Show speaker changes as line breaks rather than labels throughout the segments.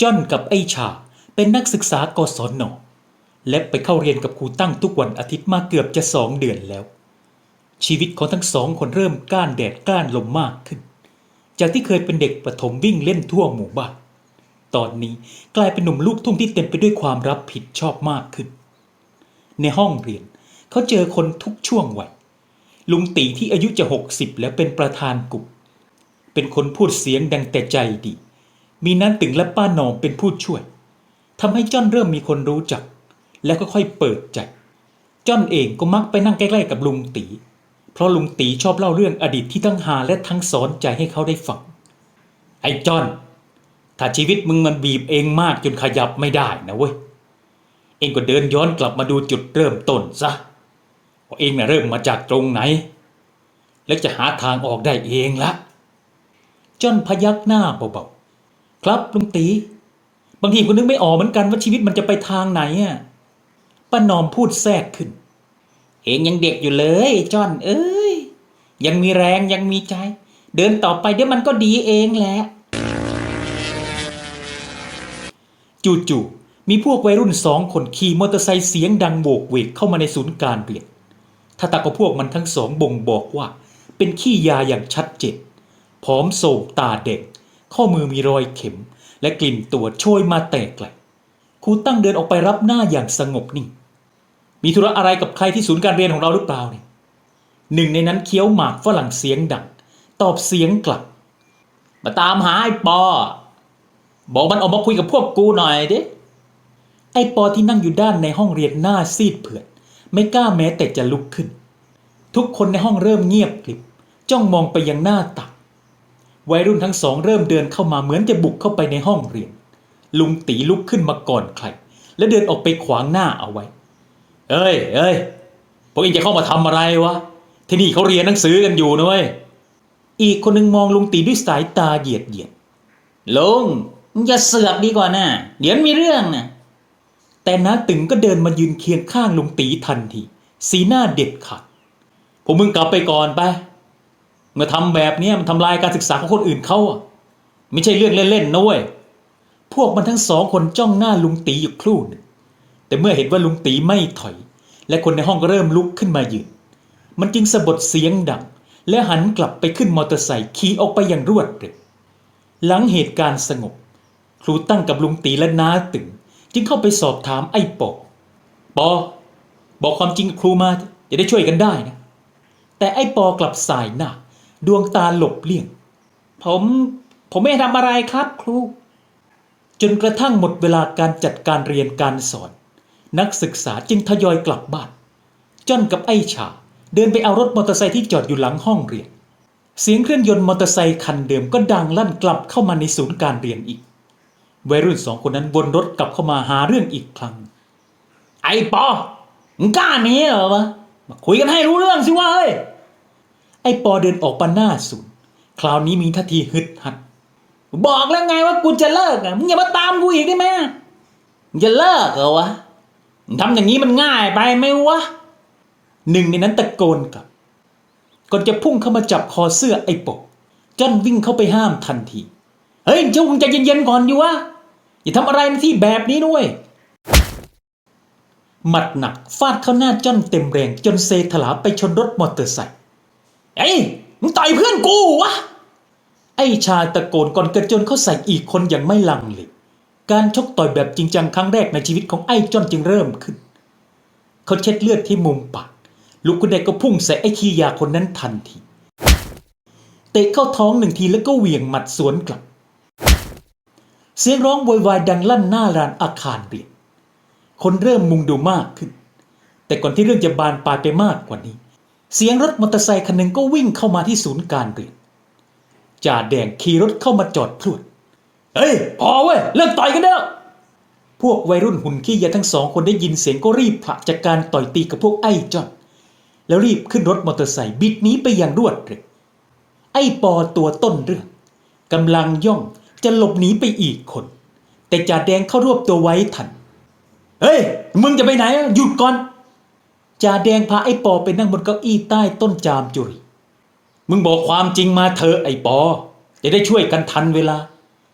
จ้อนกับไอชา เป็นนักศึกษากศนและไปเข้าเรียนกับครูตั้งทุกวันอาทิตย์มาเกือบจะสองเดือนแล้ว ชีวิตของทั้งสองคนเริ่มก้านแดดก้านลมมากขึ้น จากที่เคยเป็นเด็กประถมวิ่งเล่นทั่วหมู่บ้านตอนนี้กลายเป็นหนุ่มลูกทุ่งที่เต็มไปด้วยความรับผิดชอบมากขึ้น ในห้องเรียนเขาเจอคนทุกช่วงวัยลุงตีที่อายุจะหกสิบแล้วเป็นประธานกลุ่มเป็นคนพูดเสียงดังแต่ใจดี มีนั้นตึงและป้านอมเป็นผู้ช่วยทำให้จ้อนเริ่มมีคนรู้จัก แล้วก็ค่อยเปิดใจ จ้อนเองก็มักไปนั่งใกล้ๆกับลุงตี เพราะลุงตีชอบเล่าเรื่องอดีตที่ทั้งหาและทั้งสอนใจให้เขาได้ฟัง ไอ้จ้อน ถ้าชีวิตมึงมันบีบเองมากจนขยับไม่ได้นะเว้ย เองก็เดินย้อนกลับมาดูจุดเริ่มต้นซะว่าเองน่ะเริ่มมาจากตรงไหน แล้วจะหาทางออกได้เองละจ้อนพยักหน้าเบาๆ ครับลุงตี บางทีก็นึกไม่ออกเหมือนกันว่าชีวิตมันจะไปทางไหนอะป้านอมพูดแทรกขึ้น เองยังเด็กอยู่เลยจอนเอ้ย ยังมีแรงยังมีใจ เดินต่อไปเดี๋ยวมันก็ดีเองแหละจู่ๆมีพวกวัยรุ่นสองคนขี่มอเตอร์ไซค์เสียงดังโบกเวกเข้ามาในศูนย์การเรียนถ้าตาก็พวกมันทั้งสองบ่งบอกว่า เป็นขี้ยาอย่างชัดเจนผอมโศกตาเด็ก ข้อมือมีรอยเข็ม และกลิ่นตัวโชยมาแต่ไกลครูตั้งเดินออกไปรับหน้าอย่างสงบนิ่ง มีธุระอะไรกับใครที่ศูนย์การเรียนของเราหรือเปล่าเนี่ยหนึ่งในนั้นเคี้ยวหมากฝรั่งเสียงดัง ตอบเสียงกลับ มาตามหาไอ้ปอ บอกมันออกมาคุยกับพวกกูหน่อยดิไอ้ปอที่นั่งอยู่ด้านในห้องเรียนหน้าซีดเผือดไม่กล้าแม้แต่จะลุกขึ้น ทุกคนในห้องเริ่มเงียบกริบจ้องมองไปยังหน้าตัก วัยรุ่นทั้งสองเริ่มเดินเข้ามาเหมือนจะบุกเข้าไปในห้องเรียน ลุงตีลุกขึ้นมาก่อนใคร และเดินออกไปขวางหน้าเอาไว้ เอ้ยเอ้ยพวกเองจะเข้ามาทำอะไรวะ ที่นี่เขาเรียนหนังสือกันอยู่นะเว้ย อีกคนหนึ่งมองลุงตีด้วยสายตาเหยียดเหยียดลุงมึงอย่าเสือกดีกว่านะเดี๋ยวมีเรื่องนะแต่น้าตึงก็เดินมายืนเคียงข้างลุงตีทันที สีหน้าเด็ดขาดผมมึงกลับไปก่อนไป เมื่อทำแบบนี้มันทำลายการศึกษาของคนอื่นเขาอะไม่ใช่เรื่องเล่นๆนะเว้ยพวกมันทั้งสองคนจ้องหน้าลุงตีอยู่ครู่หนึ่งแต่เมื่อเห็นว่าลุงตีไม่ถอย และคนในห้องก็เริ่มลุกขึ้นมายืน มันจึงสะบดเสียงดัง และหันกลับไปขึ้นมอเตอร์ไซค์ขี่ออกไปอย่างรวดเร็วหลังเหตุการณ์สงบ ครูตั้งกับลุงตีและน้าตึง จึงเข้าไปสอบถามไอ้ปอปอบอกความจริงกับครูมาจะได้ช่วยกันได้นะ แต่ไอ้ปอกลับสายหน้า ดวงตาหลบเลี่ยง ผมผมไม่ทำอะไรครับครู จนกระทั่งหมดเวลาการจัดการเรียนการสอน นักศึกษาจึงทยอยกลับบ้านจ้อนกับไอ้ชา เดินไปเอารถมอเตอร์ไซค์ที่จอดอยู่หลังห้องเรียน เสียงเครื่องยนต์มอเตอร์ไซค์คันเดิมก็ดังลั่นกลับเข้ามาในศูนย์การเรียนอีกวัยรุ่นสองคนนั้นวนรถกลับเข้ามาหาเรื่องอีกครั้ง ไอ้ปอมึงกล้าหนีเหรอวะมาคุยกันให้รู้เรื่องสิวะเฮ้ย ไอ้ปอเดินออกมาหน้าศูนย์คราวนี้มีท่าทีฮึดฮัด บอกแล้วไงว่ากูจะเลิกอะ มึงอย่ามาตามกูอีกได้ไหมมึงจะเลิกเหรอวะทำอย่างนี้มันง่ายไปไหมวะ หนึ่งในนั้นตะโกนกลับ ก่อนจะพุ่งเข้ามาจับคอเสื้อไอ้ปกจ้อนวิ่งเข้าไปห้ามทันที เฮ้ยเจ้ามึงใจเย็นๆก่อนอยู่วะ อย่าทำอะไรในที่แบบนี้ด้วย หมัดหนักฟาดเข้าหน้าจ้อนเต็มแรงจนเซถลาไปชนรถมอเตอร์ไซค์ เอ้ยมึงต่อยเพื่อนกูวะ ไอ้ชายตะโกนก่อนกระโจนเข้าใส่อีกคนอย่างไม่ลังเลการชกต่อยแบบจริงจังครั้งแรกในชีวิตของไอ้จอนจึงเริ่มขึ้น เขาเช็ดเลือดที่มุมปากลูกคนใดก็พุ่งใส่ไอ้ขี้ยาคนนั้นทันทีเตะเข้าท้องหนึ่งทีแล้วก็เหวี่ยงหมัดสวนกลับ เสียงร้องโวยวายดังลั่นหน้าร้านอาคารเรียนคนเริ่มมุงดูมากขึ้น แต่ก่อนที่เรื่องจะบานปลายไปมากกว่านี้ เสียงรถมอเตอร์ไซค์คันหนึ่งก็วิ่งเข้ามาที่ศูนย์การเรียนจ่าแดงขี่รถเข้ามาจอดพรวด เฮ้ย พอเว้ย เลิกต่อยกันได้แล้วพวกวัยรุ่นหุ่นขี้ยาทั้งสองคนได้ยินเสียงก็รีบผละจากการต่อยตีกับพวกไอ้จอนแล้วรีบขึ้นรถมอเตอร์ไซค์บิดหนีไปอย่างรวดเร็วไอ้ปอตัวต้นเรื่องกำลังย่องจะหลบหนีไปอีกคน แต่จ่าแดงเข้ารวบตัวไว้ทัน เฮ้ย มึงจะไปไหนอะหยุดก่อน จ่าแดงพาไอ้ปอไปนั่งบนเก้าอี้ใต้ต้นจามจุรีมึงบอกความจริงมาเถอะไอ้ปอ จะได้ช่วยกันทันเวลา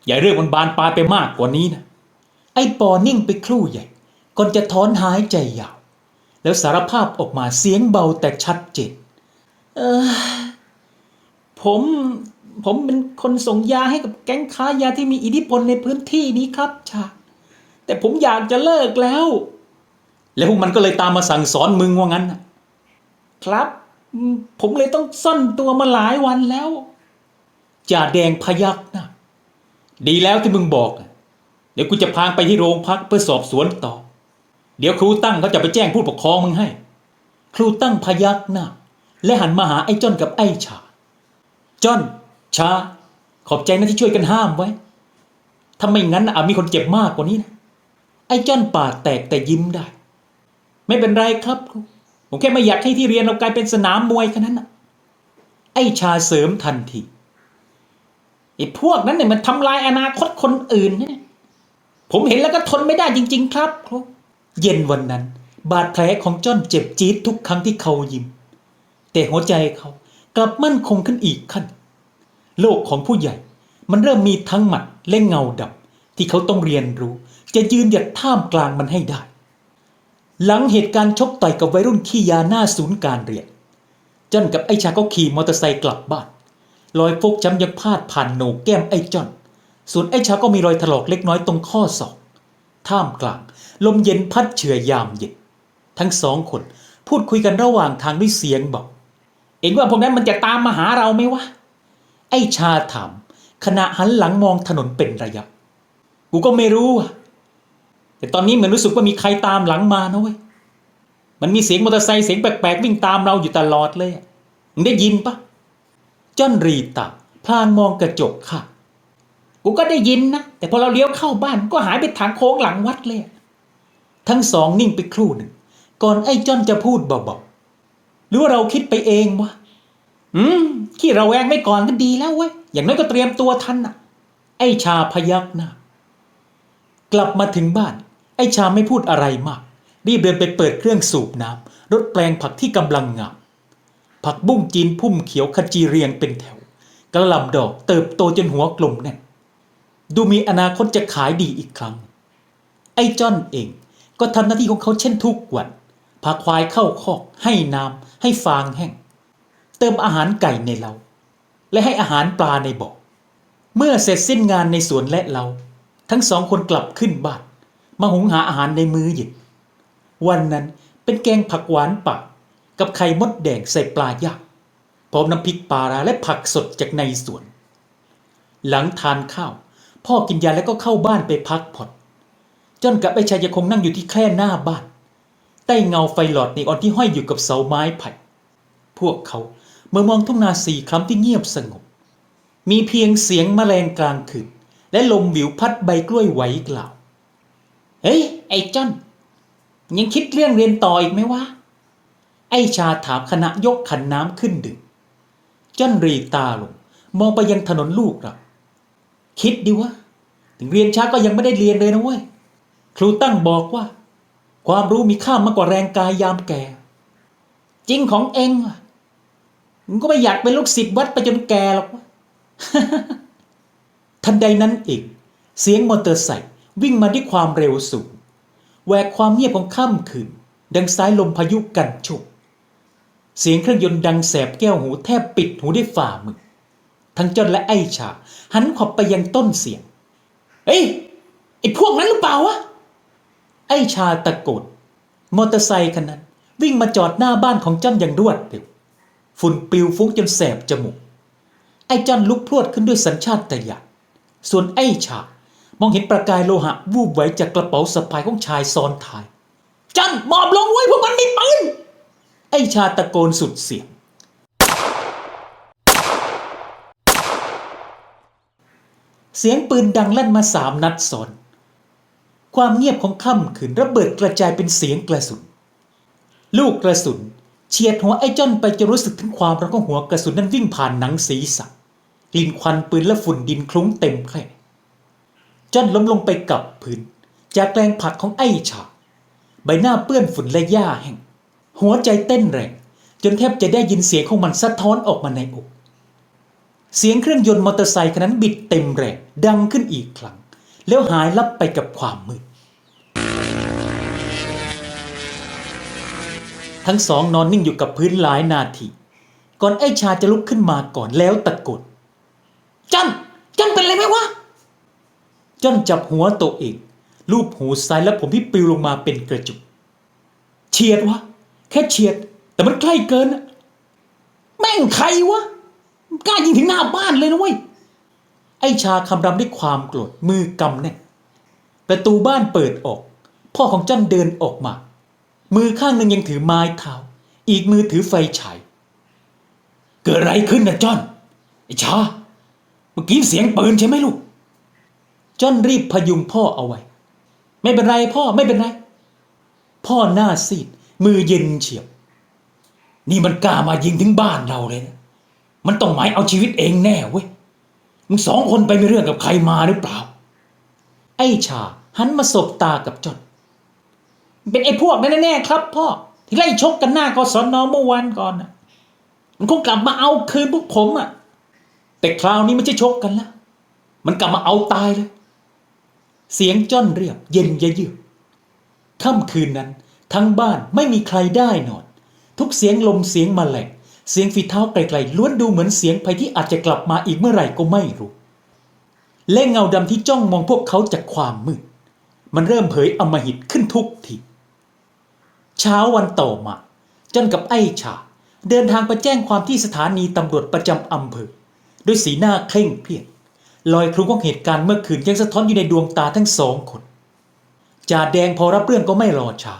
อย่าเรื่องมันบานปลายไปมากกว่านี้นะ ไอ้ปอนิ่งไปครู่ใหญ่ ก่อนจะถอนหายใจยาว แล้วสารภาพออกมาเสียงเบาแต่ชัดเจนเออผมผมเป็นคนส่งยาให้กับแก๊งค้ายาที่มีอิทธิพลในพื้นที่นี้ครับชาแต่ผมอยากจะเลิกแล้ว แล้วพวกมันก็เลยตามมาสั่งสอนมึงว่างั้น ครับ ผมเลยต้องซ่อนตัวมาหลายวันแล้วจ่าแดงพยักหนะดีแล้วที่มึงบอก เดี๋ยวกูจะพาไปที่โรงพักเพื่อสอบสวนต่อ เดี๋ยวครูตั้งเขาจะไปแจ้งผู้ปกครองมึงให้ ครูตั้งพยักหน้าและหันมาหาไอ้จ้อนกับไอ้ชาจ้อนชา ขอบใจนะที่ช่วยกันห้ามไว้ถ้าไม่งั้นน่ะอาจมีคนเจ็บมากกว่านี้นะ ไอ้จ้อนปากแตกแต่ยิ้มได้ ไม่เป็นไรครับ ผมแค่ไม่อยากให้ที่เรียนเรากลายเป็นสนามมวยแค่นั้นนะไอ้ชาเสริมทันทีไอ้พวกนั้นเนี่ยมันทำลายอนาคตคนอื่นนะเนี่ยผมเห็นแล้วก็ทนไม่ได้จริง ๆ ครับครูเย็นวันนั้น บาดแผลของจ้อนเจ็บจี๊ดทุกครั้งที่เขายิ้ม แต่หัวใจเขากลับมั่นคงขึ้นอีกขั้น โลกของผู้ใหญ่ มันเริ่มมีทั้งหมัดและเงาดำที่เขาต้องเรียนรู้ จะยืนหยัดท่ามกลางมันให้ได้ หลังเหตุการณ์ชกต่อยกับวัยรุ่นขี้ยาหน้าศูนย์การเรียนจอนกับไอ้ชาก็ขี่มอเตอร์ไซค์กลับบ้านรอยฟกช้ำยังพาดผ่านโหนกแก้มไอ้จอน ส่วนไอ้ชาก็มีรอยถลอกเล็กน้อยตรงข้อศอก ท่ามกลาง ลมเย็นพัดเฉื่อยยามเย็น ทั้งสองคนพูดคุยกันระหว่างทางด้วยเสียงบอก เอ็งว่าพวกนั้นมันจะตามมาหาเราไหมวะ ไอ้ชาถามขณะหันหลังมองถนนเป็นระยะ กูก็ไม่รู้อะ แต่ตอนนี้เหมือนรู้สึกว่ามีใครตามหลังมานะเว้ยมันมีเสียงมอเตอร์ไซค์เสียงแปลกๆวิ่งตามเราอยู่ตลอดเลยมึงได้ยินปะจอนรีตาพลางมองกระจกค่ะ กูก็ได้ยินนะ แต่พอเราเลี้ยวเข้าบ้านก็หายไปทางโค้งหลังวัดเลย ทั้งสองนิ่งไปครู่หนึ่ง ก่อนไอ้จอนจะพูดเบาๆ หรือว่าเราคิดไปเองวะ อืม ขี้ระแวงไม่ก่อนก็ดีแล้วเว้ย อย่างน้อยก็เตรียมตัวทันน่ะไอ้ชาพยักหน้ากลับมาถึงบ้าน ไอ้ชาไม่พูดอะไรมาก รีบเดินไปเปิดเครื่องสูบน้ำรดแปลงผักที่กำลังงามผักบุ้งจีนพุ่มเขียวขจีเรียงเป็นแถว กระลำดอกเติบโตจนหัวกลมแน่นดูมีอนาคตจะขายดีอีกครั้ง ไอ้จ้อนเองก็ทำหน้าที่ของเขาเช่นทุกวันพาควายเข้าคอก ให้น้ำให้ฟางแห้ง เติมอาหารไก่ในเล้าและให้อาหารปลาในบ่อเมื่อเสร็จสิ้นงานในสวนและเล้าทั้งสองคนกลับขึ้นบ้าน มาหุงหาอาหารในมื้อเย็นวันนั้นเป็นแกงผักหวานป่ากับไข่มดแดงใส่ปลาย่างพร้อมน้ำพริกปลาราและผักสดจากในสวน หลังทานข้าว พ่อกินยาแล้วก็เข้าบ้านไปพักผ่อนจนกับไอ้ชายยังคงนั่งอยู่ที่แคร่หน้าบ้าน ใต้เงาไฟหลอดในออนที่ห้อยอยู่กับเสาไม้ไผ่ พวกเขาเมื่อมองทุ่งนาสีคล้ำที่เงียบสงบ มีเพียงเสียงแมลงกลางคืนและลมวิวพัดใบกล้วยไหวกล่าว เฮ้ย ไอ้จอน ยังคิดเรื่องเรียนต่ออีกไหมวะ ไอ้ชาถามขณะยกขันน้ำขึ้นดื่มจอนรีตาลง มองไปยังถนนลูกเราคิดดิวะ ถึงเรียนช้าก็ยังไม่ได้เรียนเลยนะเว้ย ครูตั้งบอกว่า ความรู้มีค่ามากกว่าแรงกายยามแก่ จริงของเองว่ะมึงก็ไม่อยากเป็นลูกศิษย์วัดไปจนแก่หรอกวะทันใดนั้นเองเสียงมอเตอร์ไซค์ วิ่งมาด้วยความเร็วสูงแหวกความเงียบของค่ำคืนดังสายลมพายุกันโชกเสียงเครื่องยนต์ดังแสบแก้วหูแทบปิดหูด้วยฝ่ามือทั้งจอนและไอ้ชา หันขอบไปยังต้นเสียง เฮ้ยไอ้พวกนั้นหรือเปล่าวะ ไอ้ชาตะโกนมอเตอร์ไซคันนั้น วิ่งมาจอดหน้าบ้านของจ้อนอย่างรวดเร็วฝุ่นปลิวฟุ้งจนแสบจมูก ไอ้จ้อนลุกพรวดขึ้นด้วยสัญชาตญาณส่วนไอ้ชา มองเห็นประกายโลหะวูบไหวจากกระเป๋าสะพายของชายซ้อนท้าย จันหมอบลงไว้พวกมันมีปืนไอชาตะโกนสุดเสียง เสียงปืนดังลั่นมาสามนัดซ้อน ความเงียบของค่ำคืนระเบิดกระจายเป็นเสียงกระสุน ลูกกระสุนเฉียดหัวไอ้จ้อนไปจะรู้สึกถึงความร้อนของหัวกระสุนนั้นวิ่งผ่านหนังศีรษะกลิ่นควันปืนและฝุ่นดินคลุ้งเต็มแคร่ จนล้มลงไปกับพื้น จากแรงผลักของไอ้ฉาใบหน้าเปื้อนฝุ่นและหญ้าแห้งหัวใจเต้นแรง จนแทบจะได้ยินเสียงของมันสะท้อนออกมาในอก เสียงเครื่องยนต์มอเตอร์ไซค์คันนั้นบิดเต็มแรงดังขึ้นอีกครั้ง แล้วหายลับไปกับความมืดทั้งสองนอนนิ่งอยู่กับพื้นหลายนาที ก่อนไอ้ชาจะลุกขึ้นมาก่อนแล้วตะโกนจันจันเป็นไรไหมวะ จันจับหัวตัวเองลูบหูซ้ายและผมที่ปลิวลงมาเป็นกระจุก เฉียดวะ แค่เฉียด แต่มันใกล้เกินอะแม่งใครวะ กล้ายิงถึงหน้าบ้านเลยนะเว้ย ไอชาคำรามด้วยความโกรธมือกำแน่นประตูบ้านเปิดออก พ่อของจันเดินออกมา มือข้างหนึ่งยังถือไม้เท้า อีกมือถือไฟฉาย เกิดอะไรขึ้นนะจอน ไอชา เมื่อกี้เสียงปืนใช่ไหมลูก จอนรีบพยุงพ่อเอาไว้ ไม่เป็นไรพ่อไม่เป็นไร พ่อหน้าซีด มือเย็นเฉียบ นี่มันกล้ามายิงถึงบ้านเราเลยนะมันต้องหมายเอาชีวิตเองแน่เว้ยมึงสองคนไปมีเรื่องกับใครมาหรือเปล่า ไอ้ชาหันมาสบตากับจอนเป็นไอ้พวกนั้นแน่ๆครับพ่อที่ไล่ชกกันหน้ากศนนอเมื่อวันก่อนนะมันคงกลับมาเอาคืนพวกผมอะแต่คราวนี้ไม่ใช่ชกกันแล้ว มันกลับมาเอาตายเลย เสียงจ้อนเรียบเย็นยะยืดค่ำคืนนั้น ทั้งบ้านไม่มีใครได้นอน ทุกเสียงลมเสียงมแมลงเสียงฝีเท้าไกลๆล้วนดูเหมือนเสียงภัยที่อาจจะกลับมาอีกเมื่อไหร่ก็ไม่รู้ และเงาดำที่จ้องมองพวกเขาจากความมืด มันเริ่มเผยอำมหิตขึ้นทุกทีเช้าวันต่อมาจนกับไอ้ชา เดินทางไปแจ้งความที่สถานีตำรวจประจำอำเภอด้วยสีหน้าเคร่งเครียด ลอยคลุ้งของเหตุการณ์เมื่อคืนยังสะท้อนอยู่ในดวงตาทั้งสองคนจ่าแดงพอรับเรื่องก็ไม่รอช้า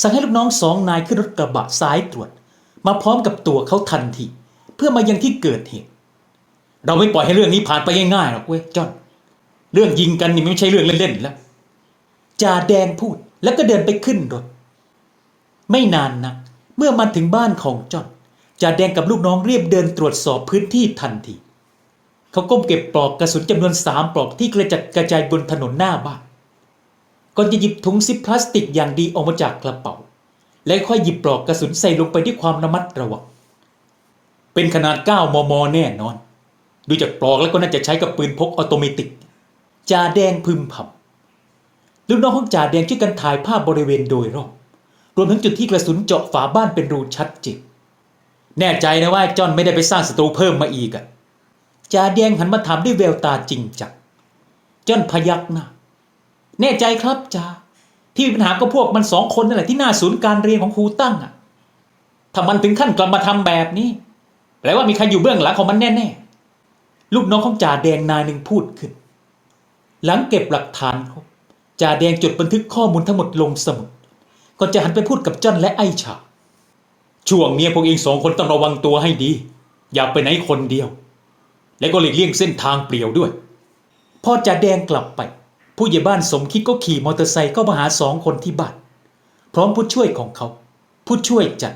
สั่งให้ลูกน้องสองนายขึ้นรถกระบะสายตรวจ มาพร้อมกับตัวเขาทันทีเพื่อมายังที่เกิดเหตุ เราไม่ปล่อยให้เรื่องนี้ผ่านไปง่ายๆหรอกเว้ยจอนเรื่องยิงกันนี่ไม่ใช่เรื่องเล่นๆแล้วจ่าแดงพูดแล้วก็เดินไปขึ้นรถ ไม่นานนักเมื่อมาถึงบ้านของจอนจ่าแดงกับลูกน้องเรียบเดินตรวจสอบพื้นที่ทันที เขาก้มเก็บปลอกกระสุนจำนวนสามปลอกที่กระจัดกระจายบนถนนหน้าบ้านก่อนจะหยิบถุงซิปพลาสติกอย่างดีออกมาจากกระเป๋า แล้วค่อยหยิบปลอกกระสุนใส่ลงไปด้วยความระมัดระวังเป็นขนาด 9 มม แน่นอน ดูจากปลอกแล้วก็น่าจะใช้กับปืนพกออโตเมติกจ่าแดงพึมพำลูกน้องของจ่าแดงช่วยกันถ่ายภาพบริเวณโดยรอบรวมทั้งจุดที่กระสุนเจาะฝาบ้านเป็นรูชัดเจนแน่ใจนะว่าจอนไม่ได้ไปสร้างศัตรูเพิ่มมาอีกอะ จ่าแดงหันมาถามด้วยแววตาจริงจังจอนพยักหน้าแน่ใจครับจ่าที่มีปัญหาก็พวกมันสองคนนั่นแหละที่หน้าศูนย์การเรียนของครูตั้งอะถ้ามันถึงขั้นกลับมาทำแบบนี้แปลว่ามีใครอยู่เบื้องหลังของมันแน่ๆลูกน้องของจ่าแดงนายหนึ่งพูดขึ้น หลังเก็บหลักฐานครบจ่าแดงจดบันทึกข้อมูลทั้งหมดลงสมุดก่อนจะหันไปพูดกับจ้อนและไอ้ฉาช่วงนี้พวกเองสองคนต้องระวังตัวให้ดี อย่าไปไหนคนเดียว และก็หลีกเลี่ยงเส้นทางเปลี่ยวด้วย พอจ่าแดงกลับไป ผู้ใหญ่บ้านสมคิดก็ขี่มอเตอร์ไซค์เข้ามาหาสองคนที่บ้าน พร้อมผู้ช่วยของเขา ผู้ช่วยจัด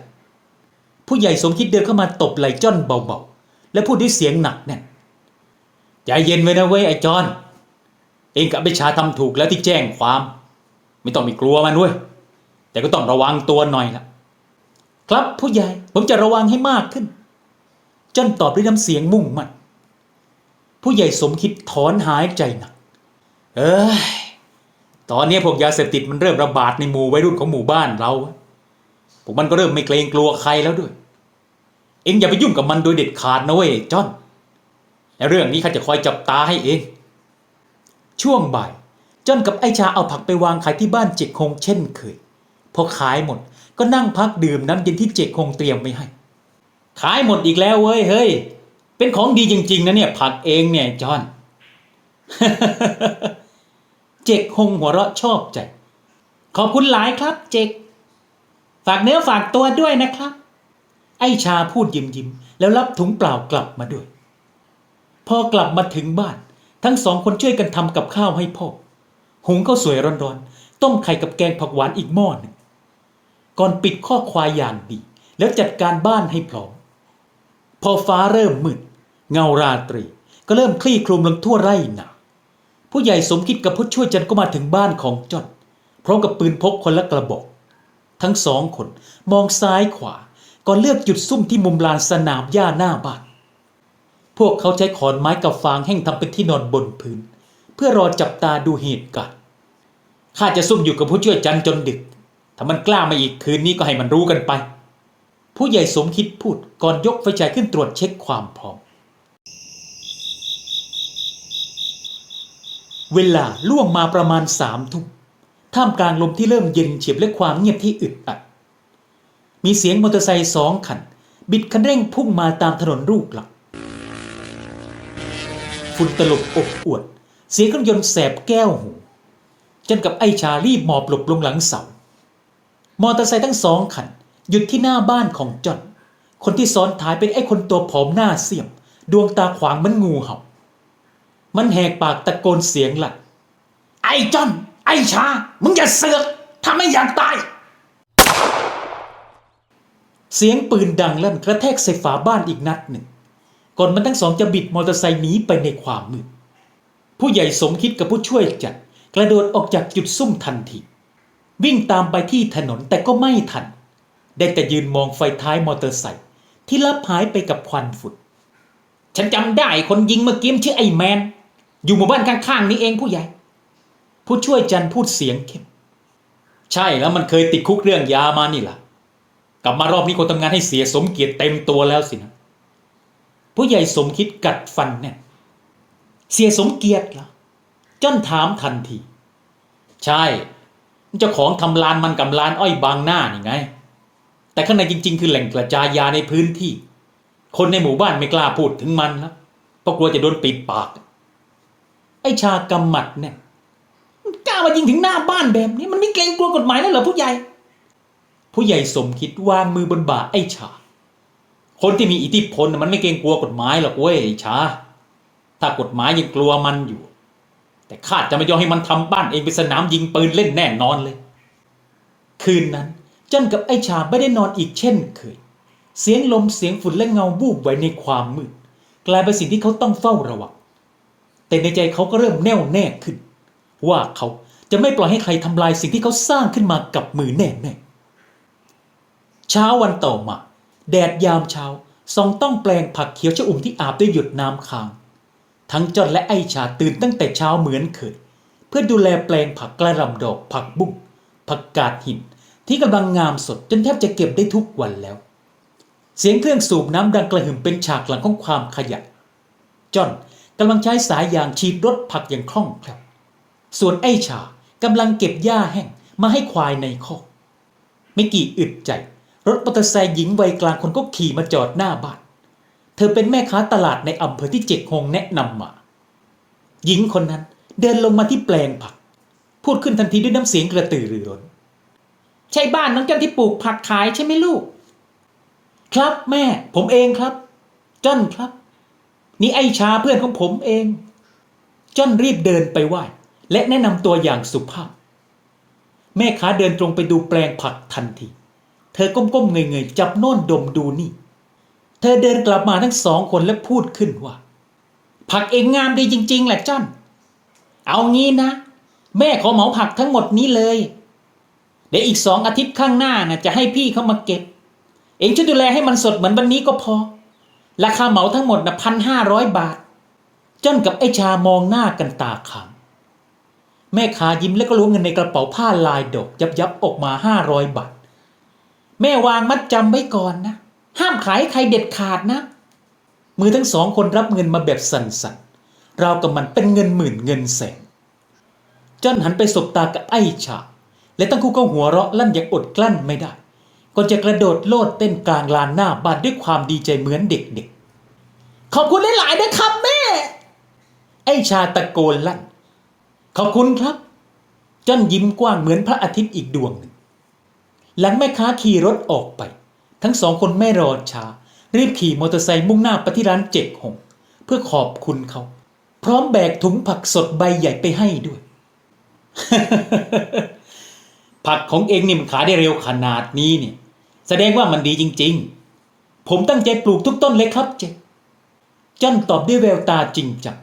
ผู้ใหญ่สมคิดเดินเข้ามาตบไหล่จ้อนเบาๆ และพูดด้วยเสียงหนักแน่นใจเย็นไว้นะเว้ยไอ้จอนเองกับไอ้ชาทำถูกแล้วที่แจ้งความ ไม่ต้องมีกลัวมันเว้ยแต่ก็ต้องระวังตัวหน่อยละครับผู้ใหญ่ผมจะระวังให้มากขึ้นจนตอบด้วยน้ำเสียงมุ่งมั่น ผู้ใหญ่สมคิดถอนหายใจหนัก เอ้ย ตอนนี้พวกยาเสพติดมันเริ่มระบาดในหมู่วัยรุ่นของหมู่บ้านเรา พวกมันก็เริ่มไม่เกรงกลัวใครแล้วด้วย เอ็งอย่าไปยุ่งกับมันโดยเด็ดขาดนะเว้ยจอนและเรื่องนี้ข้าจะคอยจับตาให้เอง ช่วงบ่ายจอนกับไอชาเอาผักไปวางขายที่บ้านเจกคงเช่นเคย พอขายหมดก็นั่งพักดื่มน้ำเย็นที่เจกคงเตรียมไว้ให้ ขายหมดอีกแล้วเว้ยเฮ้ย เป็นของดีจริง ๆ นะเนี่ยผักเองเนี่ยจอนเจกคงหัวเราะชอบใจ ขอบคุณหลายครับ เจก ฝากเนื้อฝากตัวด้วยนะครับ ไอชาพูดยิ้มยิ้มแล้วรับถุงเปล่ากลับมาด้วย พอกลับมาถึงบ้าน ทั้งสองคนช่วยกันทำกับข้าวให้พ่อ หุงข้าวสวยร้อนๆ ต้มไข่กับแกงผักหวานอีกหม้อหนึ่งก่อนปิดข้อควายอย่างดี แล้วจัดการบ้านให้พร้อม พอฟ้าเริ่มมืด เงาราตรี ก็เริ่มคลี่คลุมลงทั่วไร่นาผู้ใหญ่สมคิดกับผู้ช่วยจันก็มาถึงบ้านของจอนพร้อมกับปืนพกคนละกระบอก ทั้งสองคนมองซ้ายขวาก่อนเลือกจุดซุ่มที่มุมลานสนามหญ้าหน้าบ้าน พวกเขาใช้ขอนไม้กับฟางแห้งทำเป็นที่นอนบนพื้น เพื่อรอจับตาดูเหตุการณ์ข้าจะซุ่มอยู่กับผู้ช่วยจันจนดึก ถ้ามันกล้ามาอีกคืนนี้ก็ให้มันรู้กันไป ผู้ใหญ่สมคิดพูดก่อนยกไฟฉายขึ้นตรวจเช็คความพร้อม เวลาล่วงมาประมาณสามทุ่มท่ามกลางลมที่เริ่มเย็นเฉียบและความเงียบที่อึดอัด มีเสียงมอเตอร์ไซค์สองคัน บิดคันเร่งพุ่งมาตามถนนลูกหลัก ฝุ่นตลบอบอวด เสียงเครื่องยนต์แสบแก้วหูจนกับไอชารีบหมอบหลบลงหลังเสามอเตอร์ไซค์ทั้งสองคัน หยุดที่หน้าบ้านของจอนคนที่ซ้อนท้ายเป็นไอ้คนตัวผอมหน้าเสียม ดวงตาขวางเหมันงูเห่า มันแหกปากตะโกนเสียงหลักไอ้จอน ไอ้ชา มึงอย่าเสือกถ้าไม่อยากตาย เสียงปืนดังลั่นกระแทกใส่ฝาบ้านอีกนัดหนึ่ง ก่อนมันทั้งสองจะบิดมอเตอร์ไซค์หนีไปในความมืด ผู้ใหญ่สมคิดกับผู้ช่วยจัด กระโดดออกจากจุดซุ่มทันที วิ่งตามไปที่ถนนแต่ก็ไม่ทัน ได้แต่ยืนมองไฟท้ายมอเตอร์ไซค์ที่ลับหายไปกับควันฝุ่น ฉันจำได้คนยิงเมื่อกี้ชื่อไอ้แมน อยู่หมู่บ้านข้างๆนี้เองผู้ใหญ่ ผู้ช่วยจันพูดเสียงเข้มใช่แล้วมันเคยติดคุกเรื่องยามานี่ล่ะ กลับมารอบนี้คงทำงานให้เสียสมเกียรติเต็มตัวแล้วสินะผู้ใหญ่สมคิดกัดฟันแน่นเสียสมเกียรติเหรอจ้อนถามทันที ใช่เจ้าของทำลานมันกับลานอ้อยบางหน้านี่ไง แต่ข้างในจริง ๆ คือแหล่งกระจายยาในพื้นที่ คนในหมู่บ้านไม่กล้าพูดถึงมันนะเพราะกลัวจะโดนปิดปาก ไอชากำหมัดเนี่ยกล้ามายิงถึงหน้าบ้านแบบนี้ มันไม่เกรงกลัวกฎหมายแล้วเหรอผู้ใหญ่ ผู้ใหญ่สมคิดวางมือบนบ่าไอชา คนที่มีอิทธิพลมันไม่เกรงกลัวกฎหมายหรอกเว้ยไอชา ถ้ากฎหมายยังกลัวมันอยู่ แต่ข้าจะไม่ยอมให้มันทำบ้านเองเป็นสนามยิงปืนเล่นแน่นอนเลย คืนนั้นจันกับไอชาไม่ได้นอนอีกเช่นเคย เสียงลมเสียงฝุ่นและเงาบูบไว้ในความมืด กลายเป็นสิ่งที่เขาต้องเฝ้าระวัง แต่ในใจเขาก็เริ่มแน่วแน่ขึ้น ว่าเขาจะไม่ปล่อยให้ใครทำลายสิ่งที่เขาสร้างขึ้นมากับมือแน่แน่เช้าวันต่อมา แดดยามเช้าส่องต้องแปลงผักเขียวชะอุ่มที่อาบด้วยหยดน้ำค้าง ทั้งจอนและไอชาตื่นตั้งแต่เช้าเหมือนเคยเพื่อดูแลแปลงผักกระลำดอกผักบุ้งผักกาดหินที่กำลังงามสดจนแทบจะเก็บได้ทุกวันแล้ว เสียงเครื่องสูบน้ำดังกระหึ่มเป็นฉากหลังของความขยันจอน กำลังใช้สายยางฉีดรถผักอย่างคล่องแคล่วส่วนไอ้ชากำลังเก็บหญ้าแห้งมาให้ควายในคอกไม่กี่อึดใจ รถมอเตอร์ไซค์หญิงวัยกลางคนก็ขี่มาจอดหน้าบ้าน เธอเป็นแม่ค้าตลาดในอำเภอที่เจ็กฮงแนะนำมา หญิงคนนั้นเดินลงมาที่แปลงผัก พูดขึ้นทันทีด้วยน้ำเสียงกระตือรือร้น ใช่บ้านน้องจ้อนที่ปลูกผักขายใช่ไหมลูก ครับแม่ ผมเองครับจ้อนครับ นี่ไอชาเพื่อนของผมเองจ้อนรีบเดินไปไหว้และแนะนำตัวอย่างสุภาพ แม่ค้าเดินตรงไปดูแปลงผักทันที เธอก้มๆเงยๆจับโน่นดมดูนี่ เธอเดินกลับมาทั้งสองคนและพูดขึ้นว่า ผักเองงามดีจริง ๆ แหละจ้อน เอางี้นะ แม่ขอเหมาผักทั้งหมดนี้เลยเดี๋ยวอีกสองอาทิตย์ข้างหน้านะจะให้พี่เขามาเก็บ เองช่วยดูแลให้มันสดเหมือนวันนี้ก็พอ ราคาเหมาทั้งหมดนะพันห้าร้อยบาทจ้นกับไอชามองหน้ากันตาขางแม่ค้ายิ้มแล้วก็ล้วงเงินในกระเป๋าผ้าลายดอกยับยับออกมาห้าร้อยบาท แม่วางมัดจำไว้ก่อนนะ ห้ามขายใครเด็ดขาดนะ มือทั้งสองคนรับเงินมาแบบสั่นๆเรากับมันเป็นเงินหมื่นเงินแสนจ้นหันไปสบตากับไอ้ชาและทั้งคู่ก็หัวเราะลั่นอย่างอดกลั้นไม่ได้ ก่อนจะกระโดดโลดเต้นกลางลานหน้าบ้านด้วยความดีใจเหมือนเด็กๆ ขอบคุณหลายๆนะครับแม่ ไอชาตะโกนลั่น ขอบคุณครับจ้อนยิ้มกว้างเหมือนพระอาทิตย์อีกดวงหนึ่ง หลังแม่ค้าขี่รถออกไป ทั้งสองคนไม่รอช้า รีบขี่มอเตอร์ไซค์มุ่งหน้าไปที่ร้านเจ็กหง เพื่อขอบคุณเขา พร้อมแบกถุงผักสดใบใหญ่ไปให้ด้วย ผักของเองนี่มันขายได้เร็วขนาดนี้เนี่ย แสดงว่ามันดีจริง ๆ ผมตั้งใจปลูกทุกต้นเลยครับเจ็กจ้อนตอบด้วยแววตาจริงจัง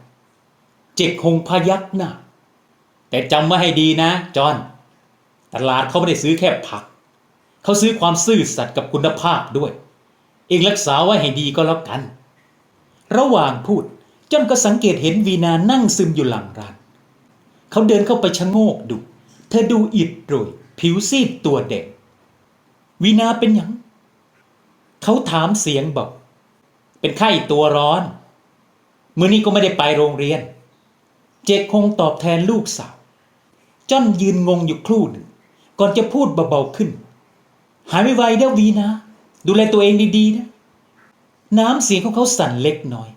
เจ็กหงพยักหน้าแต่จำไว้ให้ดีนะจอนตลาดเขาไม่ได้ซื้อแค่ผัก เขาซื้อความซื่อสัตย์กับคุณภาพด้วย เองรักษาไว้ให้ดีก็แล้วกัน ระหว่างพูดจอนก็สังเกตเห็นวีนานั่งซึมอยู่หลังร้าน เขาเดินเข้าไปชะโงกดู เธอดูอิดโรย ผิวซีดตัวแดงวีนาเป็นยัง เขาถามเสียงบอกเป็นไข้ตัวร้อน มือนี้ก็ไม่ได้ไปโรงเรียน เจคคงตอบแทนลูกสาว จ้อนยืนงงอยู่ครู่หนึ่ง ก่อนจะพูดเบาๆขึ้น หายไวๆเด้อวีนะดูแลตัวเองดีๆนะ น้ำเสียงของเขาสั่นเล็กน้อย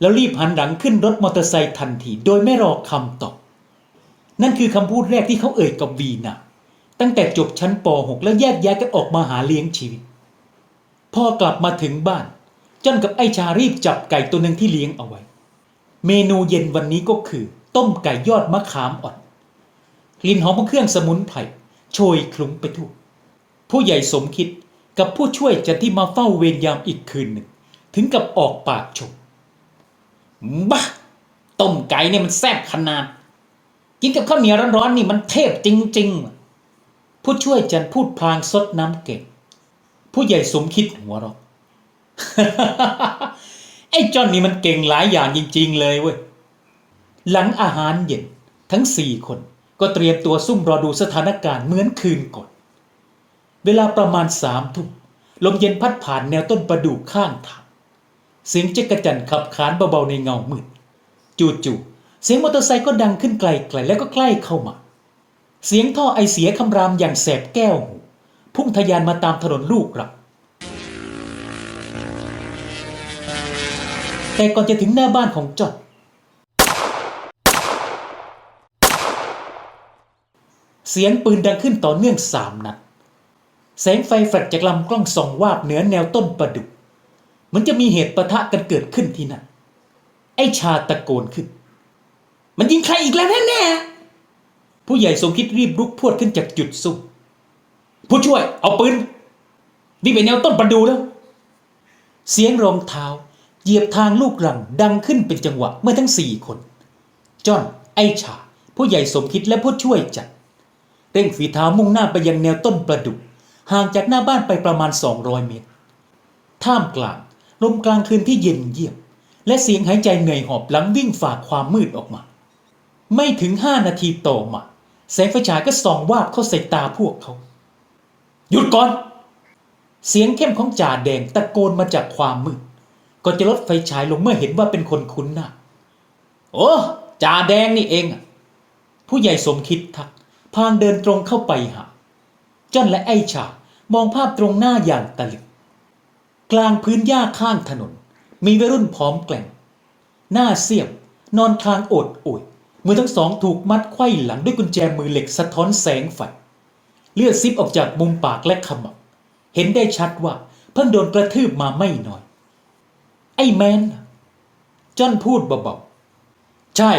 แล้วรีบหันหลังขึ้นรถมอเตอร์ไซค์ทันที โดยไม่รอคำตอบ นั่นคือคำพูดแรกที่เขาเอ่ยกับวีนา ตั้งแต่จบชั้นป .6 แล้วแยกย้ายกันออกมาหาเลี้ยงชีวิต พอกลับมาถึงบ้านจ้อนกับไอชารีบจับไก่ตัวหนึ่งที่เลี้ยงเอาไว้ เมนูเย็นวันนี้ก็คือ ต้มไก่ยอดมะขามอ่อนกลิ่นหอมของเครื่องสมุนไพรโชยคลุ้งไปทั่วผู้ใหญ่สมคิดกับผู้ช่วยจันที่มาเฝ้าเวรยามอีกคืนหนึ่ง ถึงกับออกปากชมบ้าต้มไก่เนี่ยมันแซ่บขนาด กินกับข้าวเหนียวร้อนๆนี่มันเทพจริง ๆ ผู้ช่วยจันพูดพลางซดน้ำเก่งผู้ใหญ่สมคิดหัวเราะไอ้จอนนี่มันเก่งหลายอย่างจริง ๆ เลยเว้ย หลังอาหารเย็นทั้งสี่คนก็เตรียมตัวซุ่มรอดูสถานการณ์เหมือนคืนก่อน เวลาประมาณสามทุ่มลมเย็นพัดผ่านแนวต้นประดู่ข้างทาง เสียงจักรจันทร์ขับขานเบาๆในเงามืด จู่ๆเสียงมอเตอร์ไซค์ก็ดังขึ้นไกลๆแล้วก็ใกล้เข้ามา เสียงท่อไอเสียคำรามอย่างแสบแก้วหูพุ่งทะยานมาตามถนนลูกรักแต่ก่อนจะถึงหน้าบ้านของจอดเสียงปืนดังขึ้นต่อเนื่องสามนัดแสงไฟแฟลชจากลำกล้องส่องวาบเหนือแนวต้นประดุกเหมือนจะมีเหตุปะทะกันเกิดขึ้นที่นั่นไอชาตะโกนขึ้น มันยิงใครอีกแล้วแน่ๆ ผู้ใหญ่สมคิดรีบลุกพวดขึ้นจากจุดซุ่มผู้ช่วยเอาปืนนี่งไปแนวต้นประดูแล้ว เสียงรองเท้า เหยียบทางลูกรังดังขึ้นเป็นจังหวะเมื่อทั้งสี่คนจอนไอชา ผู้ใหญ่สมคิดและผู้ช่วยจัดเร่งฝีเท้ามุ่งหน้าไปยังแนวต้นประดุกห่างจากหน้าบ้านไปประมาณ 200 เมตร ท่ามกลางลมกลางคืนที่เย็นเยียบ และเสียงหายใจเหนื่อยหอบหลังวิ่งฝ่าความมืดออกมา ไม่ถึงห้านาทีต่อมา แสงไฟฉายก็ส่องวาบเข้าใส่ตาพวกเขา หยุดก่อน เสียงเข้มของจ่าแดงตะโกนมาจากความมืดก่อนจะลดไฟฉายลงเมื่อเห็นว่าเป็นคนคุ้นหน้าโอ้จ่าแดงนี่เอง ผู้ใหญ่สมคิดทัก พางเดินตรงเข้าไปหาจ้อนและไอ้ชามองภาพตรงหน้าอย่างตะลึงกลางพื้นหญ้าข้างถนน มีวัยรุ่นพร้อมแกล่ง หน้าเสียมนอนคลางโอดโอย มือทั้งสองถูกมัดไขว้หลังด้วยกุญแจมือเหล็กสะท้อนแสงไฟเลือดซิบออกจากมุมปากและขมับเห็นได้ชัดว่าเพิ่งโดนกระทืบมาไม่น้อย ไอ้แมนจอนพูดเบาๆใช่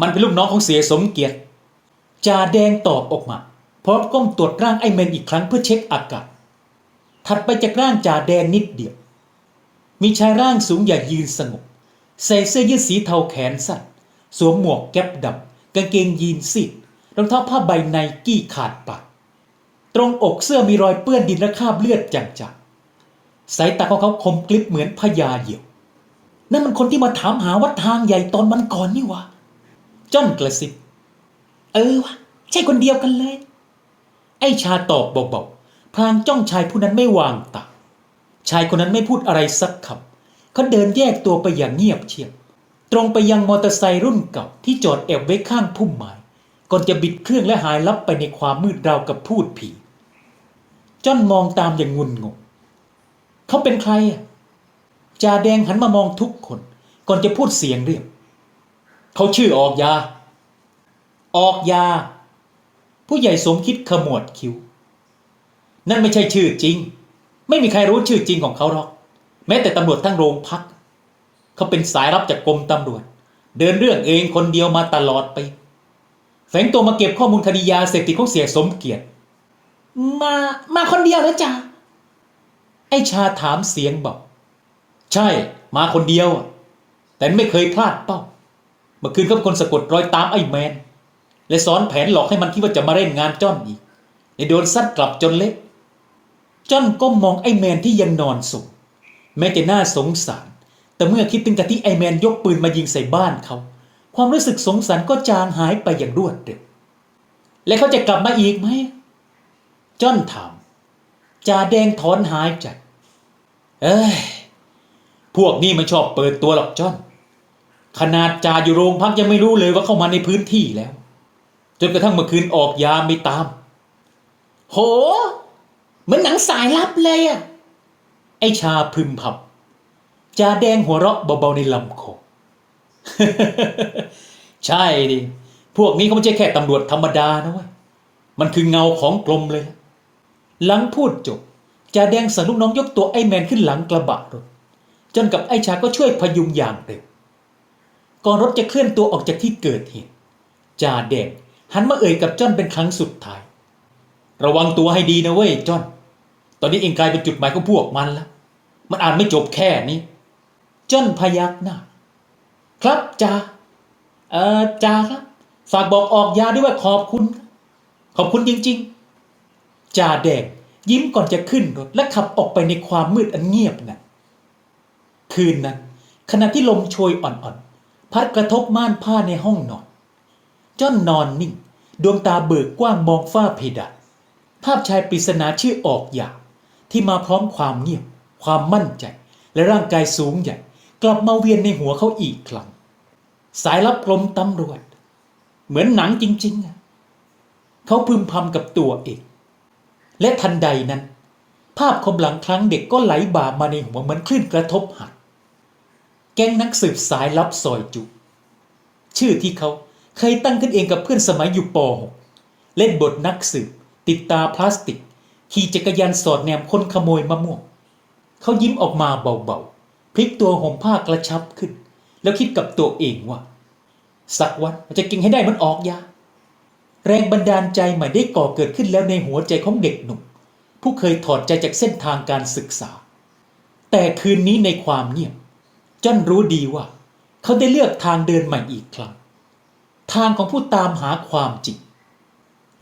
มันเป็นลูกน้องของเสียสมเกียรติจ่าแดงตอบออกมา พร้อมก้มตรวจร่างไอ้แมนอีกครั้งเพื่อเช็คอากาศ ถัดไปจากร่างจ่าแดงนิดเดียว มีชายร่างสูงใหญ่ยืนสงบ ใส่เสื้อยืดสีเทาแขนสั้น สวมหมวกแก๊ปดำกางเกงยีนซีดรองเท้าผ้าใบไนกี้ขาดปากตรงอกเสื้อมีรอยเปื้อนดินและคราบเลือดจางๆสายตาของเขาคมกลิบเหมือนพญาเหยี่ยวนั่นมันคนที่มาถามหาวัดทางใหญ่ตอนวันก่อนนี่วะจ้อนกระซิบเออวะใช่คนเดียวกันเลย ไอ้ชาตอบเบาๆพลางจ้องชายผู้นั้นไม่วางตาชายคนนั้นไม่พูดอะไรสักคำเขาเดินแยกตัวไปอย่างเงียบเชียบ ตรงไปยังมอเตอร์ไซค์รุ่นเก่าที่จอดแอบไว้ข้างพุ่มไม้ก่อนจะบิดเครื่องและหายลับไปในความมืดราวกับพูดผีจ้อนมองตามอย่างงุนงงเขาเป็นใครอะจ่าแดงหันมามองทุกคน ก่อนจะพูดเสียงเรียบเขาชื่อออกยา ออกยา ผู้ใหญ่สมคิดขมวดคิ้ว นั่นไม่ใช่ชื่อจริง ไม่มีใครรู้ชื่อจริงของเขาหรอก แม้แต่ตำรวจทั้งโรงพัก เขาเป็นสายรับจากกรมตำรวจ เดินเรื่องเองคนเดียวมาตลอดไป แฝงตัวมาเก็บข้อมูลคดียาเสพติดของเสียสมเกียรติมามาคนเดียวแล้วจ้าไอชาถามเสียงบอก ใช่มาคนเดียว แต่ไม่เคยพลาดเป้า เมื่อคืนเขาเป็นคนสะกดรอยตามไอ้แมน และซ้อนแผนหลอกให้มันคิดว่าจะมาเล่นงานจ้อนอีกในโดนซัดกลับจนเละจ้อนก้มมองไอ้แมนที่ยังนอนสุขแม้จะน่าสงสาร แต่เมื่อคิดถึงกับที่ไอแมนยกปืนมายิงใส่บ้านเขา ความรู้สึกสงสารก็จางหายไปอย่างรวดเร็ว และเขาจะกลับมาอีกไหมจ้อนถามจ่าแดงถอนหายใจเอ้ย พวกนี้ไมันชอบเปิดตัวหรอกจ้อน ขนาดจ่าอยู่โรงพักยังไม่รู้เลยว่าเข้ามาในพื้นที่แล้ว จนกระทั่งเมื่อคืนออกยาไม่ตาม โห เหมือนหนังสายลับเลยอะไอชาพึมพำ จ่าแดงหัวเราะเบาๆในลำคอใช่ดิ พวกนี้เขาไม่ใช่แค่ตำรวจธรรมดานะเว้ย มันคือเงาของกลมเลย หลังพูดจบจ่าแดงสั่งลูกน้องยกตัวไอ้แมนขึ้นหลังกระบะรถ จนกับไอ้ชาก็ช่วยพยุงอย่างเร็ว ก่อนรถจะเคลื่อนตัวออกจากที่เกิดเหตุจ่าแดงหันมาเอ่ยกับจ้อนเป็นครั้งสุดท้าย ระวังตัวให้ดีนะเว้ยจ้อน ตอนนี้เองกลายเป็นจุดหมายของพวกมันแล้ว มันอาจไม่จบแค่นี้ จ้นพยักหน้าครับจ่าเอ่อจ่าครับฝากบอกออกยาด้วยว่าขอบคุณ ขอบคุณจริง ๆจ่าแดงยิ้มก่อนจะขึ้นรถและขับออกไปในความมืดอันเงียบนั้นคืนนั้น ขณะที่ลมโชยอ่อนๆ พัดกระทบม่านผ้าในห้องนอนจ้อนนอนนิ่ง ดวงตาเบิกกว้างมองฝ้าเพดานภาพชายปริศนาชื่อออกยาที่มาพร้อมความเงียบ ความมั่นใจ และร่างกายสูงใหญ่ กลับมาเวียนในหัวเขาอีกครั้งสายลับกรมตำรวจ เหมือนหนังจริงๆเขาพึมพำกับตัวเอง และทันใดนั้น ภาพคมหลังครั้งเด็กก็ไหลบ่ามาในหัวเหมือนคลื่นกระทบหัก แก๊งนักสืบสายลับซอยจุ ชื่อที่เขาเคยตั้งขึ้นเองกับเพื่อนสมัยอยู่ป .6 เล่นบทนักสืบ ติดตาพลาสติกขี่จักรยานสอดแนมคนขโมยมะม่วงเขายิ้มออกมาเบาๆ พลิกตัวห่มผ้ากระชับขึ้น แล้วคิดกับตัวเองว่า สักวันมันจะก่งให้ได้มันออกยาแรงบันดาลใจใหม่ได้ก่อเกิดขึ้นแล้วในหัวใจของเด็กหนุ่ม ผู้เคยถอดใจจากเส้นทางการศึกษา แต่คืนนี้ในความเงียบจ้อนรู้ดีว่า เขาได้เลือกทางเดินใหม่อีกครั้ง ทางของผู้ตามหาความจริง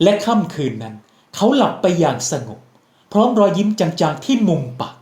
และค่ำคืนนั้น เขาหลับไปอย่างสงบ พร้อมรอยยิ้มจางๆที่มุมปาก